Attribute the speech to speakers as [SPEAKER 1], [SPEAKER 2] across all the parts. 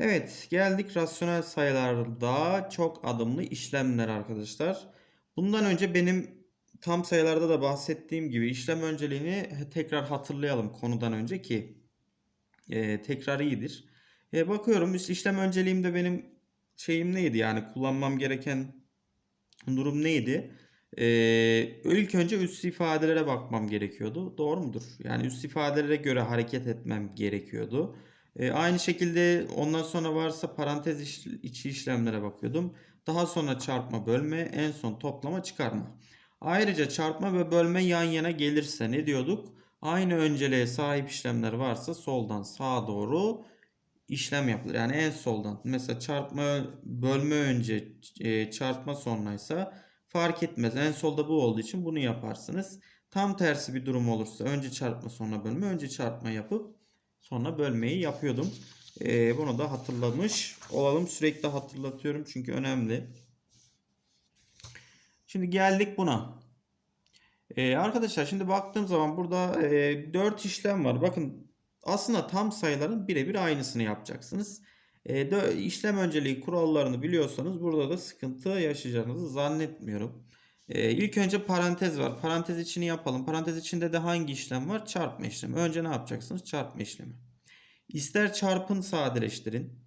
[SPEAKER 1] Evet, geldik rasyonel sayılarda çok adımlı işlemler arkadaşlar. Bundan önce benim tam sayılarda da bahsettiğim gibi işlem önceliğini tekrar hatırlayalım konudan önce ki e, tekrar iyidir. E, bakıyorum işlem önceliğimde benim şeyim neydi yani kullanmam gereken durum neydi? E, ilk önce üst ifadelere bakmam gerekiyordu. Doğru mudur? Yani üst ifadelere göre hareket etmem gerekiyordu. E, aynı şekilde ondan sonra varsa parantez iş- içi işlemlere bakıyordum. Daha sonra çarpma, bölme, en son toplama, çıkarma. Ayrıca çarpma ve bölme yan yana gelirse ne diyorduk? Aynı önceliğe sahip işlemler varsa soldan sağa doğru işlem yapılır. Yani en soldan. Mesela çarpma, bölme önce, e, çarpma sonraysa fark etmez. En solda bu olduğu için bunu yaparsınız. Tam tersi bir durum olursa önce çarpma sonra bölme, önce çarpma yapıp sonra bölmeyi yapıyordum. E, bunu da hatırlamış olalım. Sürekli hatırlatıyorum çünkü önemli. Şimdi geldik buna. Ee, arkadaşlar şimdi baktığım zaman burada e, 4 işlem var. Bakın aslında tam sayıların birebir aynısını yapacaksınız. E, işlem önceliği kurallarını biliyorsanız burada da sıkıntı yaşayacağınızı zannetmiyorum. E, ilk önce parantez var. Parantez içini yapalım. Parantez içinde de hangi işlem var? Çarpma işlemi. Önce ne yapacaksınız? Çarpma işlemi. İster çarpın sadeleştirin.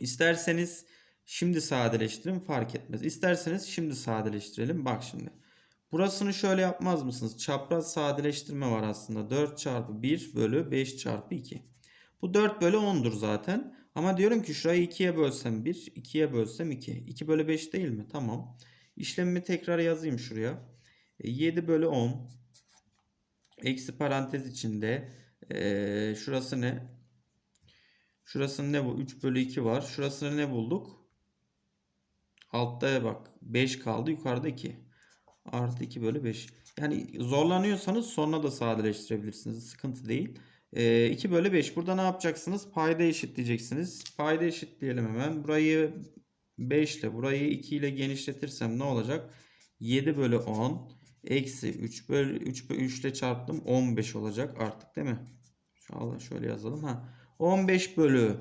[SPEAKER 1] İsterseniz şimdi sadeleştirin fark etmez. İsterseniz şimdi sadeleştirelim. Bak şimdi. Burasını şöyle yapmaz mısınız? Çapraz sadeleştirme var aslında. 4 çarpı 1 bölü 5 çarpı 2. Bu 4 bölü 10'dur zaten. Ama diyorum ki şurayı 2'ye bölsem 1, 2'ye bölsem 2. 2 bölü 5 değil mi? Tamam. İşlemimi tekrar yazayım şuraya. E, 7 bölü 10. Eksi parantez içinde. e, şurası ne? Şurası ne bu? 3 bölü 2 var. Şurasını ne bulduk? Altta bak 5 kaldı. Yukarıda 2. Artı 2 bölü 5. Yani zorlanıyorsanız sonra da sadeleştirebilirsiniz. Sıkıntı değil. Ee, 2 bölü 5. Burada ne yapacaksınız? Payda eşitleyeceksiniz. Payda eşitleyelim hemen. Burayı 5 ile burayı 2 ile genişletirsem ne olacak? 7 bölü 10 eksi 3 bölü 3, bölü 3 ile çarptım 15 olacak artık değil mi? Şöyle, şöyle yazalım. Ha. 15 bölü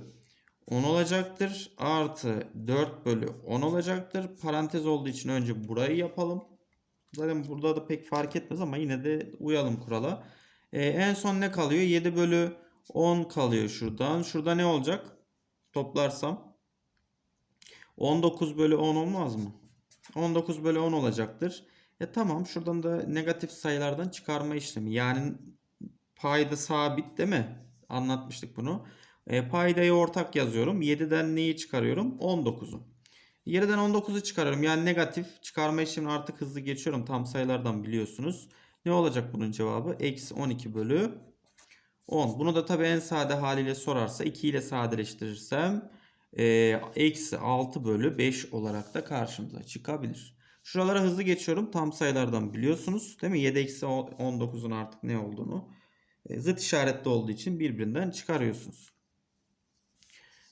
[SPEAKER 1] 10 olacaktır. Artı 4 bölü 10 olacaktır. Parantez olduğu için önce burayı yapalım. Zaten burada da pek fark etmez ama yine de uyalım kurala. Ee, en son ne kalıyor? 7 bölü 10 kalıyor şuradan. Şurada ne olacak? Toplarsam. 19 bölü 10 olmaz mı? 19 bölü 10 olacaktır. E tamam şuradan da negatif sayılardan çıkarma işlemi. Yani payda sabit değil mi? Anlatmıştık bunu. E, paydayı ortak yazıyorum. 7'den neyi çıkarıyorum? 19'u. 7'den 19'u çıkarıyorum. Yani negatif çıkarma işlemini artık hızlı geçiyorum. Tam sayılardan biliyorsunuz. Ne olacak bunun cevabı? Eksi 12 bölü 10. Bunu da tabii en sade haliyle sorarsa 2 ile sadeleştirirsem eksi 6 bölü 5 olarak da karşımıza çıkabilir. Şuralara hızlı geçiyorum. Tam sayılardan biliyorsunuz. Değil mi? 7 eksi 19'un artık ne olduğunu. E, zıt işaretli olduğu için birbirinden çıkarıyorsunuz.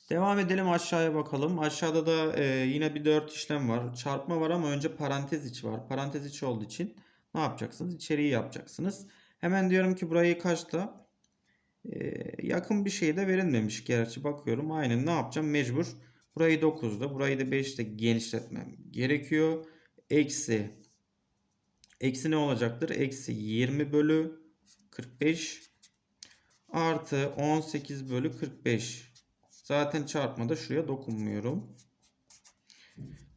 [SPEAKER 1] Devam edelim aşağıya bakalım. Aşağıda da e, yine bir 4 işlem var. Çarpma var ama önce parantez içi var. Parantez içi olduğu için ne yapacaksınız? İçeriği yapacaksınız. Hemen diyorum ki burayı kaçta? Yakın bir şey de verilmemiş gerçi bakıyorum. Aynen ne yapacağım? Mecbur. Burayı 9'da, burayı da 5'te genişletmem gerekiyor. Eksi. Eksi ne olacaktır? Eksi 20 bölü 45 artı 18 bölü 45. Zaten çarpmada şuraya dokunmuyorum.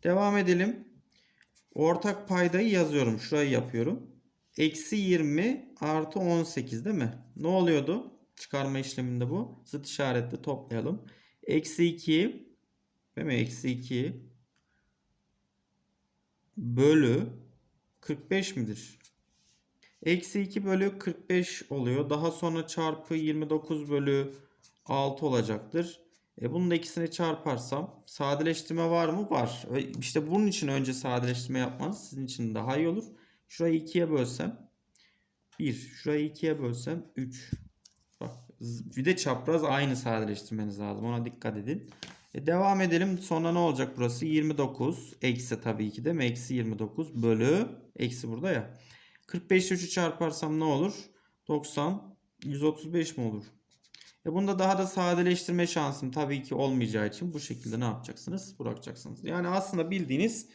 [SPEAKER 1] Devam edelim. Ortak paydayı yazıyorum. Şurayı yapıyorum. Eksi 20 artı 18 değil mi? Ne oluyordu? Çıkarma işleminde bu. Zıt işaretle toplayalım. Eksi 2 değil mi? Eksi 2 bölü 45 midir? Eksi 2 bölü 45 oluyor. Daha sonra çarpı 29 bölü 6 olacaktır. E bunun da ikisini çarparsam sadeleştirme var mı? Var. İşte bunun için önce sadeleştirme yapmanız sizin için daha iyi olur. Şurayı 2'ye bölsem 1. Şurayı 2'ye bölsem 3. Bir de çapraz aynı sadeleştirmeniz lazım. Ona dikkat edin. E devam edelim. Sonra ne olacak burası? 29 eksi tabii ki mi? Eksi 29 bölü eksi burada ya. 45 ile 3'ü çarparsam ne olur? 90 135 mi olur? E bunda daha da sadeleştirme şansım tabii ki olmayacağı için bu şekilde ne yapacaksınız? Bırakacaksınız. Yani aslında bildiğiniz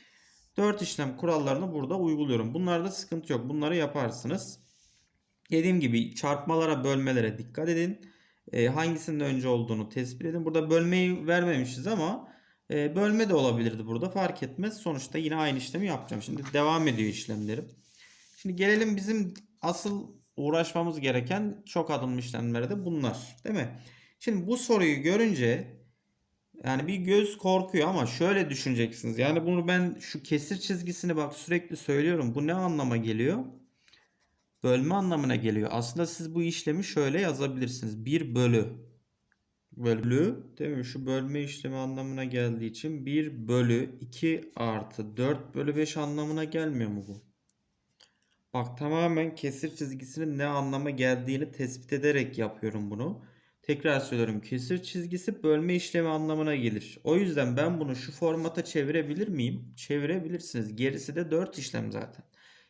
[SPEAKER 1] 4 işlem kurallarını burada uyguluyorum. Bunlarda sıkıntı yok. Bunları yaparsınız. Dediğim gibi çarpmalara, bölmelere dikkat edin. E, hangisinin önce olduğunu tespit edin. Burada bölmeyi vermemişiz ama e, bölme de olabilirdi burada. Fark etmez. Sonuçta yine aynı işlemi yapacağım. Şimdi devam ediyor işlemlerim. Şimdi gelelim bizim asıl uğraşmamız gereken çok adımlı işlemlere de bunlar. Değil mi? Şimdi bu soruyu görünce yani bir göz korkuyor ama şöyle düşüneceksiniz. Yani bunu ben şu kesir çizgisini bak sürekli söylüyorum. Bu ne anlama geliyor? Bölme anlamına geliyor. Aslında siz bu işlemi şöyle yazabilirsiniz. 1 bölü. Bölü değil mi? Şu bölme işlemi anlamına geldiği için 1 bölü 2 artı 4 bölü 5 anlamına gelmiyor mu bu? Bak tamamen kesir çizgisinin ne anlama geldiğini tespit ederek yapıyorum bunu. Tekrar söylüyorum kesir çizgisi bölme işlemi anlamına gelir. O yüzden ben bunu şu formata çevirebilir miyim? Çevirebilirsiniz. Gerisi de 4 işlem zaten.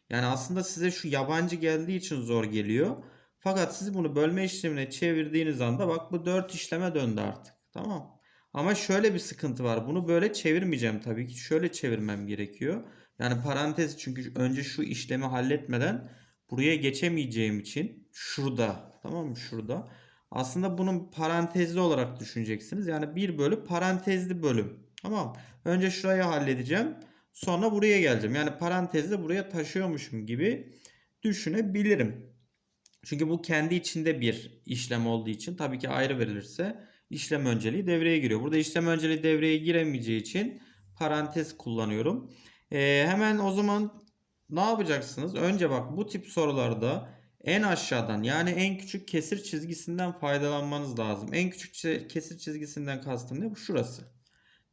[SPEAKER 1] Yani aslında size şu yabancı geldiği için zor geliyor. Fakat siz bunu bölme işlemine çevirdiğiniz anda bak bu 4 işleme döndü artık. Tamam. Ama şöyle bir sıkıntı var. Bunu böyle çevirmeyeceğim tabii ki. Şöyle çevirmem gerekiyor. Yani parantez çünkü önce şu işlemi halletmeden buraya geçemeyeceğim için şurada tamam mı şurada. Aslında bunun parantezli olarak düşüneceksiniz. Yani 1 bölü parantezli bölüm. Tamam. Önce şurayı halledeceğim. Sonra buraya geleceğim. Yani parantezle buraya taşıyormuşum gibi düşünebilirim. Çünkü bu kendi içinde bir işlem olduğu için tabii ki ayrı verilirse işlem önceliği devreye giriyor. Burada işlem önceliği devreye giremeyeceği için parantez kullanıyorum. Ee, hemen o zaman ne yapacaksınız? Önce bak bu tip sorularda en aşağıdan yani en küçük kesir çizgisinden faydalanmanız lazım. En küçük kesir çizgisinden kastım ne? Bu şurası.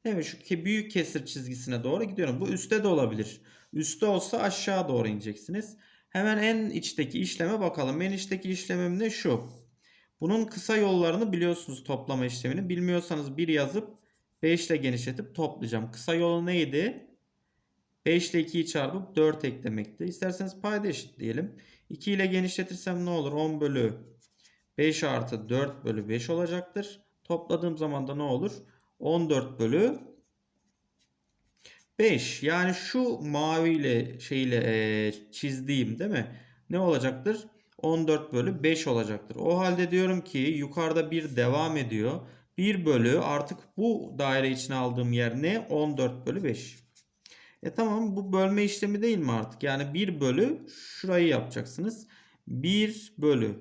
[SPEAKER 1] Değil? Şu büyük kesir çizgisine doğru gidiyorum. Bu üstte de olabilir. Üstte olsa aşağı doğru ineceksiniz. Hemen en içteki işleme bakalım. En içteki işlemim ne? Şu. Bunun kısa yollarını biliyorsunuz toplama işlemini. Bilmiyorsanız 1 yazıp 5 ile genişletip toplayacağım. Kısa yolu neydi? 5 ile 2'yi çarpıp 4 eklemekti. İsterseniz payda eşitleyelim. 2 ile genişletirsem ne olur? 10 bölü 5 artı 4 bölü 5 olacaktır. Topladığım zaman da ne olur? 14 bölü 5. Yani şu maviyle şeyle e, çizdiğim değil mi? Ne olacaktır? 14 bölü 5 olacaktır. O halde diyorum ki yukarıda bir devam ediyor. 1 bölü artık bu daire içine aldığım yer ne? 14 bölü 5. E tamam bu bölme işlemi değil mi artık? Yani 1 bölü şurayı yapacaksınız. 1 bölü.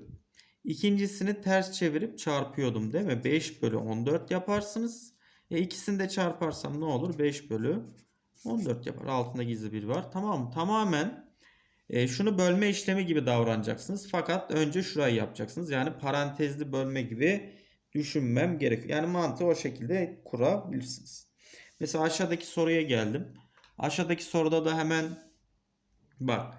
[SPEAKER 1] İkincisini ters çevirip çarpıyordum değil mi? 5 bölü 14 yaparsınız. E ikisini de çarparsam ne olur? 5 bölü 14 yapar. Altında gizli bir var. Tamam Tamamen e, şunu bölme işlemi gibi davranacaksınız. Fakat önce şurayı yapacaksınız. Yani parantezli bölme gibi düşünmem gerekiyor. Yani mantığı o şekilde kurabilirsiniz. Mesela aşağıdaki soruya geldim. Aşağıdaki soruda da hemen bak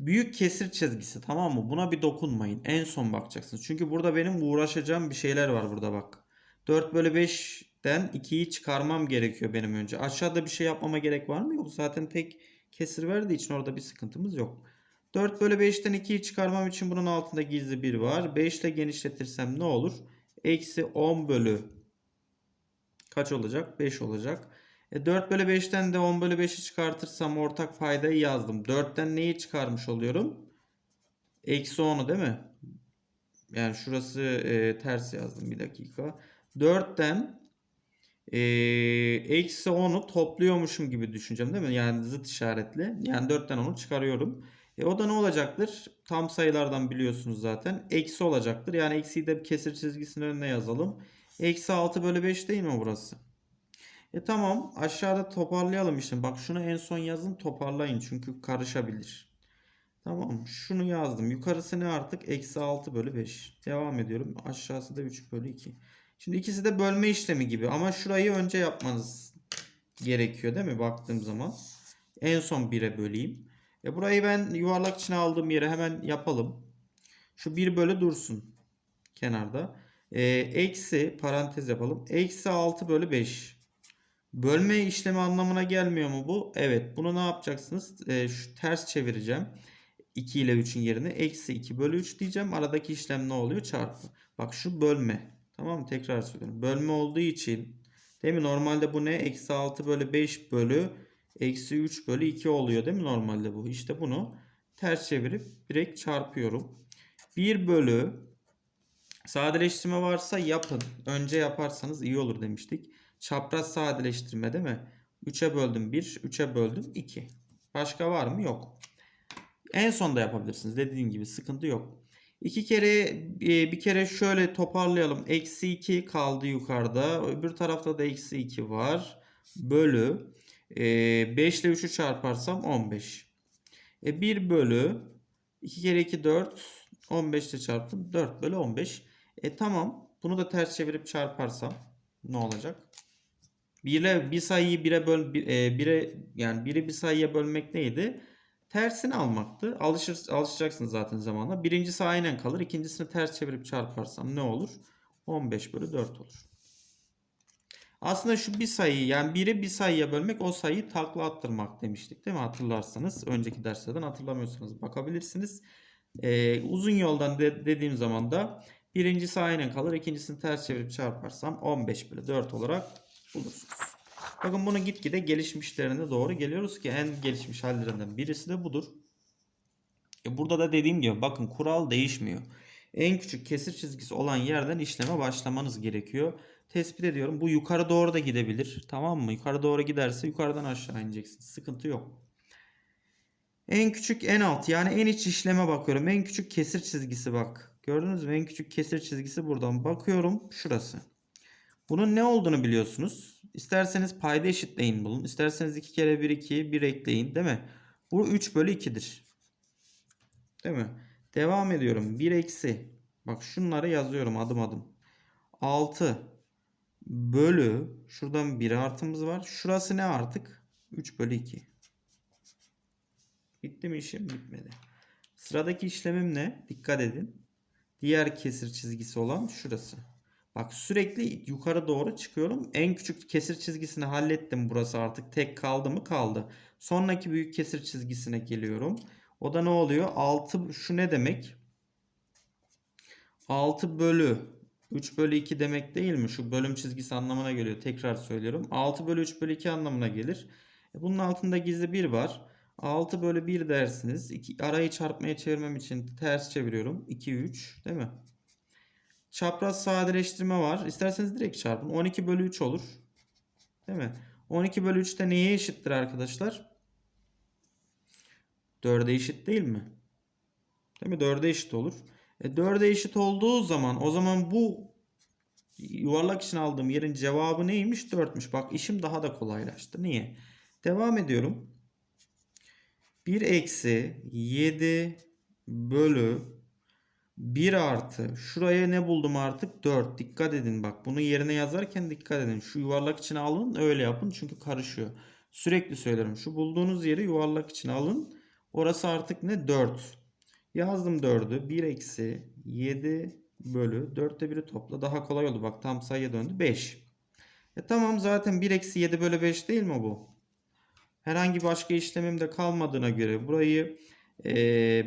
[SPEAKER 1] büyük kesir çizgisi tamam mı? Buna bir dokunmayın. En son bakacaksınız. Çünkü burada benim uğraşacağım bir şeyler var burada bak. 4 bölü 5'ten 2'yi çıkarmam gerekiyor benim önce. Aşağıda bir şey yapmama gerek var mı? Yok. Zaten tek kesir verdiği için orada bir sıkıntımız yok. 4 bölü 5'ten 2'yi çıkarmam için bunun altında gizli 1 var. 5 ile genişletirsem ne olur? Eksi 10 bölü kaç olacak? 5 olacak. E 4 bölü 5'ten de 10 bölü 5'i çıkartırsam ortak paydayı yazdım. 4'ten neyi çıkarmış oluyorum? Eksi 10'u değil mi? Yani şurası e, ters yazdım bir dakika. 4'ten e, eksi 10'u topluyormuşum gibi düşüneceğim değil mi? Yani zıt işaretli. Yani 4'ten 10'u çıkarıyorum. E o da ne olacaktır? Tam sayılardan biliyorsunuz zaten. Eksi olacaktır. Yani eksiyi de kesir çizgisinin önüne yazalım. Eksi 6 bölü 5 değil mi burası? E tamam aşağıda toparlayalım işte. Bak şunu en son yazın toparlayın çünkü karışabilir. Tamam şunu yazdım. Yukarısı ne artık? Eksi 6 bölü 5. Devam ediyorum. Aşağısı da 3 bölü 2. Şimdi ikisi de bölme işlemi gibi ama şurayı önce yapmanız gerekiyor değil mi? Baktığım zaman. En son 1'e böleyim. E burayı ben yuvarlak içine aldığım yere hemen yapalım. Şu 1 bölü dursun. Kenarda. E, eksi parantez yapalım. Eksi 6 bölü 5. Bölme işlemi anlamına gelmiyor mu bu? Evet. Bunu ne yapacaksınız? E, şu ters çevireceğim. 2 ile 3'ün yerine eksi 2 bölü 3 diyeceğim. Aradaki işlem ne oluyor? Çarpı. Bak şu bölme. Tamam mı? Tekrar söylüyorum. Bölme olduğu için değil mi? Normalde bu ne? Eksi 6 bölü 5 bölü eksi 3 bölü 2 oluyor değil mi normalde bu? İşte bunu ters çevirip direkt çarpıyorum. 1 bölü sadeleştirme varsa yapın. Önce yaparsanız iyi olur demiştik. Çapraz sadeleştirme değil mi? 3'e böldüm 1, 3'e böldüm 2. Başka var mı? Yok. En sonda yapabilirsiniz. Dediğim gibi sıkıntı yok. İki kere e, bir kere şöyle toparlayalım. Eksi 2 kaldı yukarıda. Öbür tarafta da eksi 2 var. Bölü. 5 ile 3'ü çarparsam 15. E 1 bölü 2 kere 2 4. 15 ile çarptım. 4 bölü 15. E tamam. Bunu da ters çevirip çarparsam ne olacak? 1'e bir sayıyı 1'e böl 1'e yani 1'i bir sayıya bölmek neydi? Tersini almaktı. Alışır, alışacaksınız zaten zamanla. Birincisi aynen kalır. İkincisini ters çevirip çarparsam ne olur? 15 bölü 4 olur. Aslında şu bir sayıyı yani biri bir sayıya bölmek o sayıyı takla attırmak demiştik değil mi? Hatırlarsanız önceki derslerden hatırlamıyorsanız bakabilirsiniz. Ee, uzun yoldan de, dediğim zaman da birincisi aynen kalır. ikincisini ters çevirip çarparsam 15 bölü 4 olarak bulursunuz. Bakın bunu gitgide gelişmişlerine doğru geliyoruz ki en gelişmiş hallerinden birisi de budur. E burada da dediğim gibi bakın kural değişmiyor. En küçük kesir çizgisi olan yerden işleme başlamanız gerekiyor. Tespit ediyorum. Bu yukarı doğru da gidebilir. Tamam mı? Yukarı doğru giderse yukarıdan aşağı ineceksiniz. Sıkıntı yok. En küçük en alt yani en iç işleme bakıyorum. En küçük kesir çizgisi bak. Gördünüz mü? En küçük kesir çizgisi buradan bakıyorum. Şurası. Bunun ne olduğunu biliyorsunuz. İsterseniz payda eşitleyin bulun. İsterseniz 2 kere 1 2 1 ekleyin değil mi? Bu 3 bölü 2'dir. Değil mi? Devam ediyorum. 1 eksi. Bak şunları yazıyorum adım adım. 6 bölü. Şuradan 1 artımız var. Şurası ne artık? 3 bölü 2. Bitti mi işim? Bitmedi. Sıradaki işlemim ne? Dikkat edin. Diğer kesir çizgisi olan şurası. Bak sürekli yukarı doğru çıkıyorum. En küçük kesir çizgisini hallettim. Burası artık tek kaldı mı kaldı. Sonraki büyük kesir çizgisine geliyorum. O da ne oluyor? 6 şu ne demek? 6 bölü 3 bölü 2 demek değil mi? Şu bölüm çizgisi anlamına geliyor. Tekrar söylüyorum. 6 bölü 3 bölü 2 anlamına gelir. E bunun altında gizli 1 var. 6 bölü 1 dersiniz. İki, arayı çarpmaya çevirmem için ters çeviriyorum. 2 3 değil mi? Çapraz sadeleştirme var. İsterseniz direkt çarpın. 12 bölü 3 olur. Değil mi? 12 bölü 3 de neye eşittir arkadaşlar? 4'e eşit değil mi? Değil mi? 4'e eşit olur. E 4'e eşit olduğu zaman o zaman bu yuvarlak için aldığım yerin cevabı neymiş? 4'müş. Bak işim daha da kolaylaştı. Niye? Devam ediyorum. 1 eksi 7 bölü 1 artı. Şuraya ne buldum artık? 4 dikkat edin. Bak bunu yerine yazarken dikkat edin. Şu yuvarlak içine alın öyle yapın çünkü karışıyor. Sürekli söylerim. Şu bulduğunuz yeri yuvarlak içine alın. Orası artık ne? 4 yazdım 4'ü 1 eksi 7 bölü 4'te 1'i topla. Daha kolay oldu. Bak tam sayıya döndü. 5 e tamam zaten 1 eksi 7 bölü 5 değil mi bu? Herhangi başka işlemim de kalmadığına göre burayı e,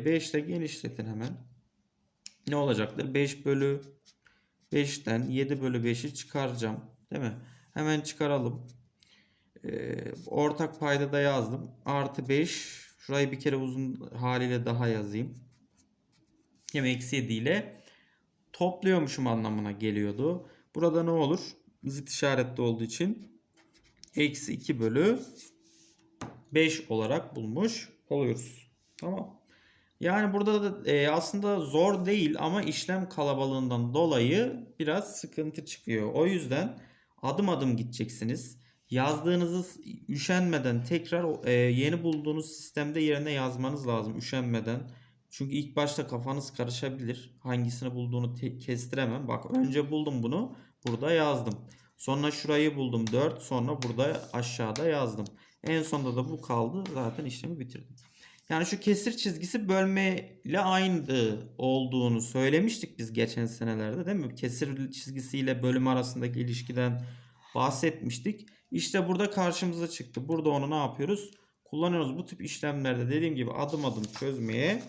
[SPEAKER 1] 5 ile genişletin hemen ne olacaktır? 5 bölü 5'ten 7 bölü 5'i çıkaracağım. Değil mi? Hemen çıkaralım. Ee, ortak payda da yazdım. Artı 5. Şurayı bir kere uzun haliyle daha yazayım. Hem eksi 7 ile topluyormuşum anlamına geliyordu. Burada ne olur? Zıt işaretli olduğu için eksi 2 bölü 5 olarak bulmuş oluyoruz. Tamam. Yani burada da e, aslında zor değil ama işlem kalabalığından dolayı biraz sıkıntı çıkıyor. O yüzden adım adım gideceksiniz. Yazdığınızı üşenmeden tekrar e, yeni bulduğunuz sistemde yerine yazmanız lazım üşenmeden. Çünkü ilk başta kafanız karışabilir. Hangisini bulduğunu kestiremem. Bak önce buldum bunu. Burada yazdım. Sonra şurayı buldum 4. Sonra burada aşağıda yazdım. En sonunda da bu kaldı. Zaten işlemi bitirdim. Yani şu kesir çizgisi bölme ile aynı olduğunu söylemiştik biz geçen senelerde değil mi? Kesir çizgisiyle bölüm arasındaki ilişkiden bahsetmiştik. İşte burada karşımıza çıktı. Burada onu ne yapıyoruz? Kullanıyoruz. Bu tip işlemlerde dediğim gibi adım adım çözmeye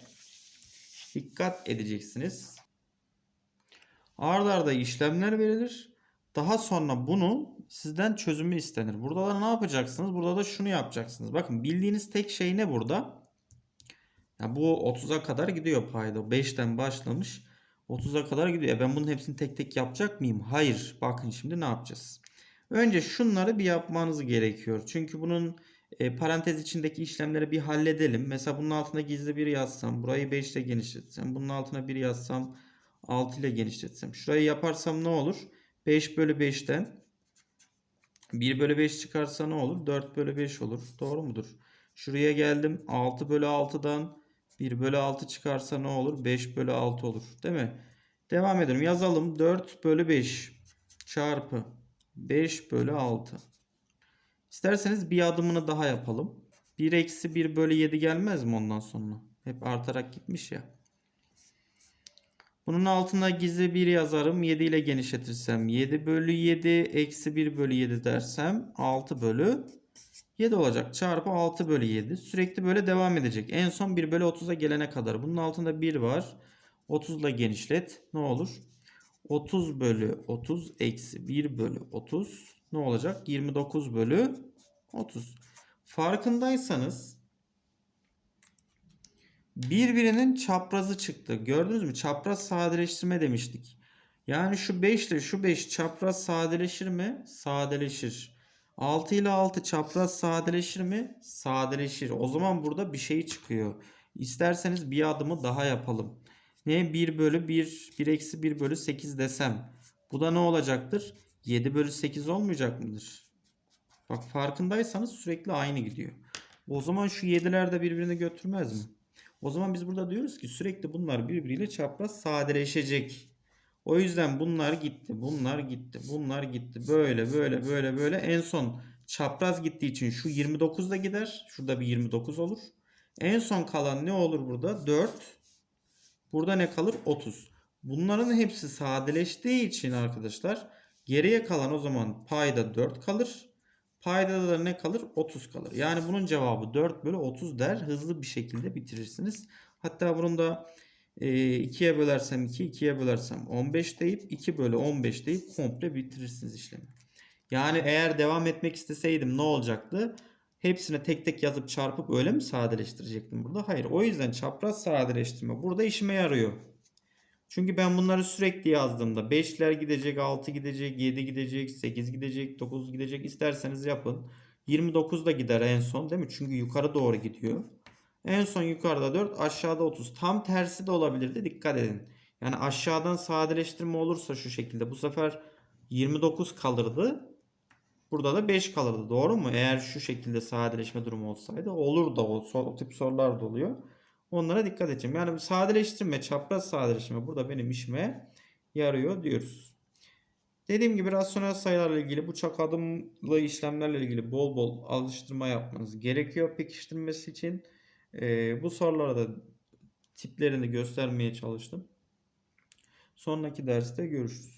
[SPEAKER 1] dikkat edeceksiniz. Arda arda işlemler verilir. Daha sonra bunu sizden çözümü istenir. Burada da ne yapacaksınız? Burada da şunu yapacaksınız. Bakın bildiğiniz tek şey ne burada? Ya bu 30'a kadar gidiyor payda. 5'ten başlamış. 30'a kadar gidiyor. Ben bunun hepsini tek tek yapacak mıyım? Hayır. Bakın şimdi ne yapacağız? Önce şunları bir yapmanız gerekiyor. Çünkü bunun e, parantez içindeki işlemleri bir halledelim. Mesela bunun altına gizli bir yazsam. Burayı 5 ile genişletsem. Bunun altına bir yazsam. 6 ile genişletsem. Şurayı yaparsam ne olur? 5 bölü 5'ten 1 bölü 5 çıkarsa ne olur? 4 bölü 5 olur. Doğru mudur? Şuraya geldim. 6 bölü 6'dan 1 bölü 6 çıkarsa ne olur? 5 bölü 6 olur. Değil mi? Devam edelim. Yazalım. 4 bölü 5 çarpı 5 bölü 6. İsterseniz bir adımını daha yapalım. 1 eksi 1 bölü 7 gelmez mi ondan sonra? Hep artarak gitmiş ya. Bunun altına gizli 1 yazarım. 7 ile genişletirsem 7 bölü 7 eksi 1 bölü 7 dersem 6 bölü 7 olacak. Çarpı 6 bölü 7. Sürekli böyle devam edecek. En son 1 bölü 30'a gelene kadar. Bunun altında 1 var. 30 ile genişlet. Ne olur? 30 bölü 30 eksi 1 bölü 30 ne olacak? 29 bölü 30. Farkındaysanız birbirinin çaprazı çıktı. Gördünüz mü? Çapraz sadeleştirme demiştik. Yani şu 5 ile şu 5 çapraz sadeleşir mi? Sadeleşir. 6 ile 6 çapraz sadeleşir mi? Sadeleşir. O zaman burada bir şey çıkıyor. İsterseniz bir adımı daha yapalım. Ne? 1 bölü 1, 1 eksi 1 bölü 8 desem. Bu da ne olacaktır? 7 bölü 8 olmayacak mıdır? Bak farkındaysanız sürekli aynı gidiyor. O zaman şu 7'ler de birbirini götürmez mi? O zaman biz burada diyoruz ki sürekli bunlar birbiriyle çapraz sadeleşecek. O yüzden bunlar gitti, bunlar gitti, bunlar gitti. Böyle böyle böyle böyle en son çapraz gittiği için şu 29 da gider. Şurada bir 29 olur. En son kalan ne olur burada? 4. Burada ne kalır? 30. Bunların hepsi sadeleştiği için arkadaşlar geriye kalan o zaman payda 4 kalır. Payda da ne kalır? 30 kalır. Yani bunun cevabı 4 bölü 30 der. Hızlı bir şekilde bitirirsiniz. Hatta bunun da 2'ye bölersem 2, 2'ye bölersem 15 deyip 2 bölü 15 deyip komple bitirirsiniz işlemi. Yani eğer devam etmek isteseydim ne olacaktı? Hepsini tek tek yazıp çarpıp öyle mi sadeleştirecektim burada? Hayır. O yüzden çapraz sadeleştirme burada işime yarıyor. Çünkü ben bunları sürekli yazdığımda 5'ler gidecek, 6 gidecek, 7 gidecek, 8 gidecek, 9 gidecek isterseniz yapın. 29 da gider en son değil mi? Çünkü yukarı doğru gidiyor. En son yukarıda 4, aşağıda 30. Tam tersi de olabilirdi. Dikkat edin. Yani aşağıdan sadeleştirme olursa şu şekilde bu sefer 29 kalırdı. Burada da 5 kalırdı. Doğru mu? Eğer şu şekilde sadeleşme durumu olsaydı olur da o, o tip sorular da oluyor. Onlara dikkat edeceğim. Yani sadeleştirme, çapraz sadeleştirme burada benim işime yarıyor diyoruz. Dediğim gibi rasyonel sayılarla ilgili bu çok adımlı işlemlerle ilgili bol bol alıştırma yapmanız gerekiyor pekiştirmesi için. Ee, bu sorulara da tiplerini göstermeye çalıştım. Sonraki derste görüşürüz.